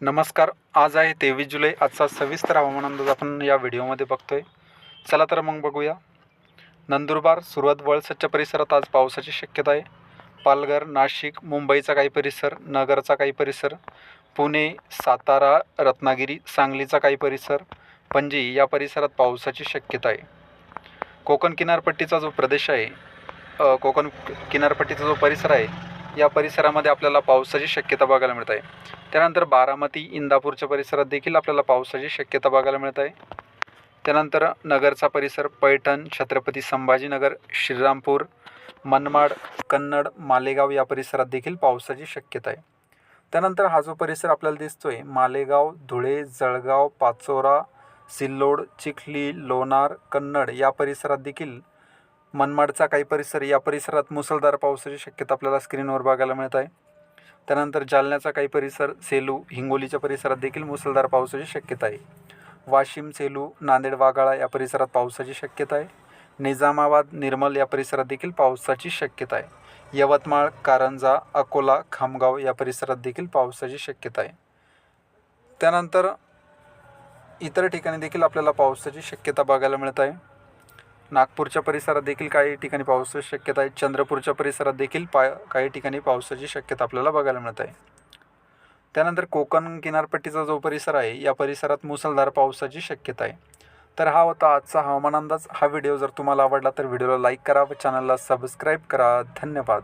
नमस्कार आज आहे तेवीस जुलै आजचा सविस्तर हवामान अंदाज आपण या व्हिडिओमध्ये बघतोय. चला तर मग बघूया. नंदुरबार सुरुवात वळसच्या परिसरात आज पावसाची शक्यता आहे. पालघर नाशिक मुंबईचा काही परिसर नगरचा काही परिसर पुणे सातारा रत्नागिरी सांगलीचा काही परिसर पणजी या परिसरात पावसाची शक्यता आहे. कोकण किनारपट्टीचा जो प्रदेश आहे कोकण किनारपट्टीचा जो परिसर आहे या परिसरामध्ये आपल्याला पावसाची शक्यता बघायला मिळत आहे. त्यानंतर बारामती इंदापूरच्या परिसरात देखील आपल्याला पावसाची शक्यता बघायला मिळत आहे. त्यानंतर नगरचा परिसर पैठण छत्रपती संभाजीनगर श्रीरामपूर मनमाड कन्नड मालेगाव या परिसरात देखील पावसाची शक्यता आहे. त्यानंतर हा जो परिसर आपल्याला दिसतोय मालेगाव धुळे जळगाव पाचोरा सिल्लोड चिखली लोणार कन्नड या परिसरात देखील मनमाडचा काही परिसर या परिसरात मुसळधार पावसाची शक्यता आपल्याला स्क्रीनवर बघायला मिळत आहे. त्यानंतर जालन्याचा काही परिसर सेलू हिंगोलीच्या परिसरात देखील मुसळधार पावसाची शक्यता आहे. वाशिम सेलू नांदेड वाघाळा या परिसरात पावसाची शक्यता आहे. निजामाबाद निर्मल या परिसरात देखील पावसाची शक्यता आहे. यवतमाळ कारंजा अकोला खामगाव या परिसरात देखील पावसाची शक्यता आहे. त्यानंतर इतर ठिकाणी देखील आपल्याला पावसाची शक्यता बघायला मिळत आहे. नागपूरच्या परिसरात देखील काही ठिकाणी पावसाची शक्यता आहे. चंद्रपूरच्या परिसरात देखील पा काही ठिकाणी पावसाची शक्यता आपल्याला बघायला मिळत आहे. त्यानंतर कोकण किनारपट्टीचा जो परिसर आहे या परिसरात मुसळधार पावसाची शक्यता आहे. तर हा होता आजचा हवामान अंदाज. हा व्हिडिओ जर तुम्हाला आवडला तर व्हिडिओला लाईक करा व चॅनलला सबस्क्राईब करा. धन्यवाद.